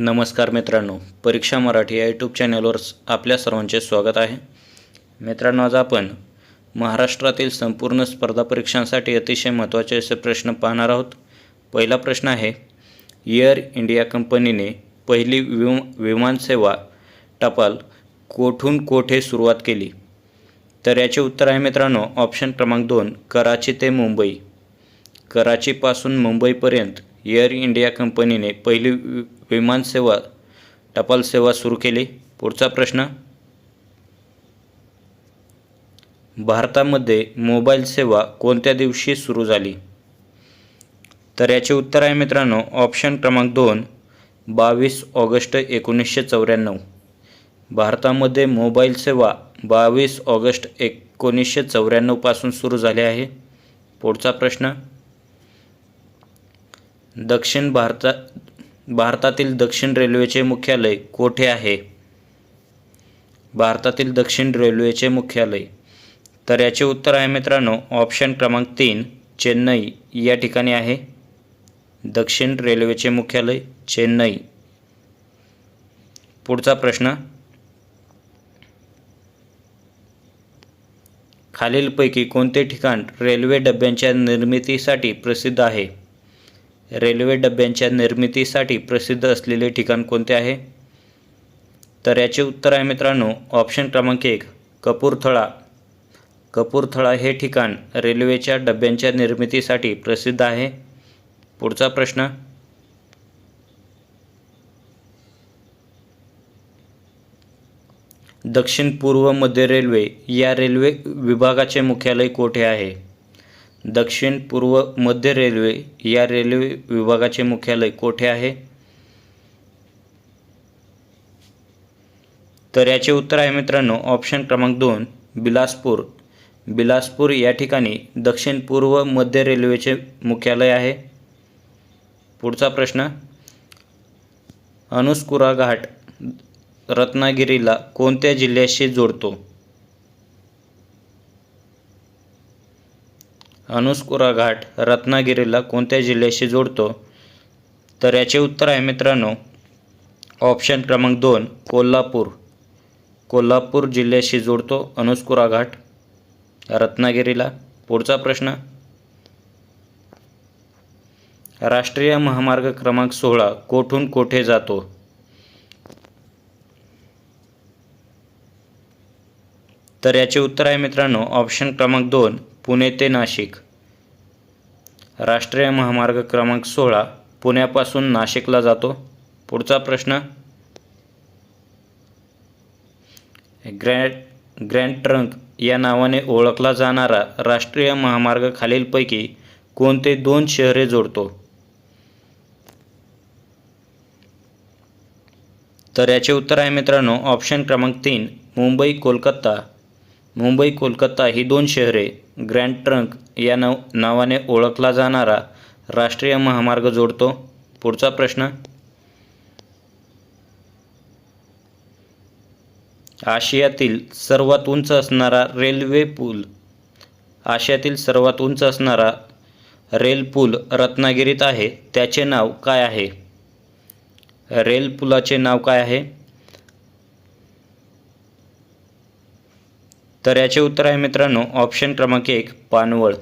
नमस्कार मित्रांनो परीक्षा मराठी या यूट्यूब चॅनलवर आपल्या सर्वांचे स्वागत आहे. मित्रांनो आज आपण महाराष्ट्रातील संपूर्ण स्पर्धा परीक्षांसाठी अतिशय महत्त्वाचे असे प्रश्न पाहणार आहोत. पहिला प्रश्न आहे एअर इंडिया कंपनीने पहिली विम विमानसेवा टपाल कोठून कोठे सुरुवात केली? तर याचे उत्तर आहे मित्रांनो ऑप्शन क्रमांक दोन कराची ते मुंबई. कराचीपासून मुंबईपर्यंत एअर इंडिया कंपनीने पहिली विमानसेवा टपाल सेवा सुरू केली. पुढचा प्रश्न. भारतामध्ये मोबाईल सेवा कोणत्या दिवशी सुरू झाली? तर याचे उत्तर आहे मित्रांनो ऑप्शन क्रमांक दोन बावीस ऑगस्ट एकोणीसशे चौऱ्याण्णव. भारतामध्ये मोबाईल सेवा बावीस ऑगस्ट एकोणीसशे चौऱ्याण्णवपासून सुरू झाली आहे. पुढचा प्रश्न. दक्षिण भारता भारतातील दक्षिण रेल्वेचे मुख्यालय कोठे आहे? भारतातील दक्षिण रेल्वेचे मुख्यालय. तर याचे उत्तर आहे मित्रांनो ऑप्शन क्रमांक तीन चेन्नई. या ठिकाणी आहे. दक्षिण रेल्वेचे मुख्यालय चेन्नई. पुढचा प्रश्न. खालीलपैकी कोणते ठिकाण रेल्वे डब्यांच्या निर्मितीसाठी प्रसिद्ध आहे? रेल्वे डब्यांच्या निर्मितीसाठी प्रसिद्ध असलेले ठिकाण कोणते आहे? तर याचे उत्तर आहे मित्रांनो ऑप्शन क्रमांक एक कपूरथळा. कपूरथळा हे ठिकाण रेल्वेच्या डब्यांच्या निर्मितीसाठी प्रसिद्ध आहे. पुढचा प्रश्न. दक्षिण पूर्व मध्य रेल्वे या रेल्वे विभागाचे मुख्यालय कोठे आहे? दक्षिण पूर्व मध्य रेल्वे या रेल्वे विभागाचे मुख्यालय कोठे आहे? तर याचे उत्तर आहे मित्रांनो ऑप्शन क्रमांक दोन बिलासपूर. बिलासपूर या ठिकाणी दक्षिण पूर्व मध्य रेल्वेचे मुख्यालय आहे. पुढचा प्रश्न अनुस्कुरा घाट रत्नागिरीला कोणत्या जिल्ह्याशी जोडतो? अनुस्कुरा घाट रत्नागिरीला कोणत्या जिल्ह्याशी जोडतो? तर याचे उत्तर आहे मित्रांनो ऑप्शन क्रमांक दोन कोल्हापूर. कोल्हापूर जिल्ह्याशी जोडतो अनुस्कुरा घाट रत्नागिरीला. पुढचा प्रश्न. राष्ट्रीय महामार्ग क्रमांक सोळा कोठून कोठे जातो? तर याचे उत्तर आहे मित्रांनो ऑप्शन क्रमांक दोन पुणे ते नाशिक. राष्ट्रीय महामार्ग क्रमांक सोळा पुण्यापासून नाशिकला जातो. पुढचा प्रश्न. ग्रँड ग्रँड ट्रंक या नावाने ओळखला जाणारा राष्ट्रीय महामार्ग खालीलपैकी कोणते दोन शहरे जोडतो? तर याचे उत्तर आहे मित्रांनो ऑप्शन क्रमांक तीन मुंबई कोलकाता मुंबई कोलकाता ही दोन शहरे ग्रँड ट्रंक या नाव नावाने ओळखला जाणारा राष्ट्रीय महामार्ग जोडतो. पुढचा प्रश्न. आशियातील सर्वात उंच असणारा रेल्वे पूल. आशियातील सर्वात उंच असणारा रेल पूल रत्नागिरीत आहे. त्याचे नाव काय आहे? रेल पुलाचे नाव काय आहे? तर याचे उत्तर आहे मित्रांनो ऑप्शन क्रमांक एक पानवळ.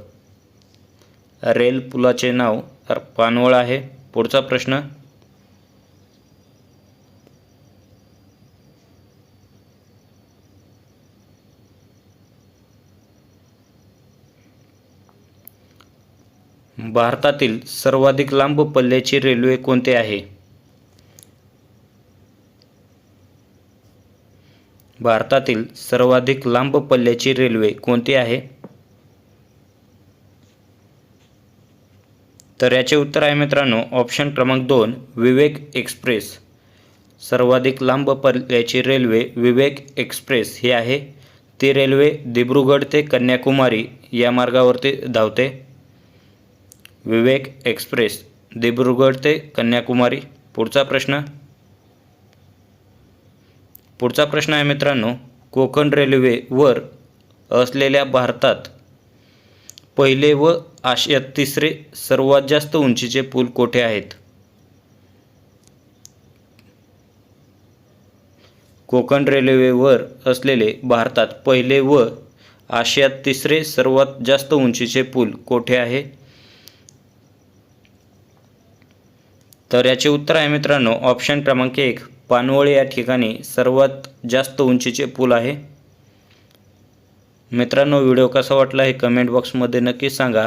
रेल पुलाचे नाव पानवळ आहे. पुढचा प्रश्न. भारतातील सर्वाधिक लांब पल्ल्याची रेल्वे कोणते आहे? भारतातील सर्वाधिक लांब पल्ल्याची रेल्वे कोणती आहे? तर याचे उत्तर आहे मित्रांनो ऑप्शन क्रमांक दोन विवेक एक्सप्रेस. सर्वाधिक लांब पल्ल्याची रेल्वे विवेक एक्सप्रेस ही आहे. ती रेल्वे दिब्रुगड ते कन्याकुमारी या मार्गावरती धावते. विवेक एक्सप्रेस दिब्रुगड ते कन्याकुमारी. पुढचा प्रश्न. पुढचा प्रश्न आहे मित्रांनो कोकण रेल्वेवर असलेल्या भारतात पहिले व आशियात तिसरे सर्वात जास्त उंचीचे पूल कोठे आहेत? कोकण रेल्वेवर असलेले भारतात पहिले व आशियात तिसरे सर्वात जास्त उंचीचे पूल कोठे आहे? तर याचे उत्तर आहे मित्रांनो ऑप्शन क्रमांक एक. पानवळे या ठिकाणी सर्वात जास्त उंचीचे पूल आहे. मित्रांनो व्हिडिओ कसा वाटला हे कमेंट बॉक्समध्ये नक्की सांगा.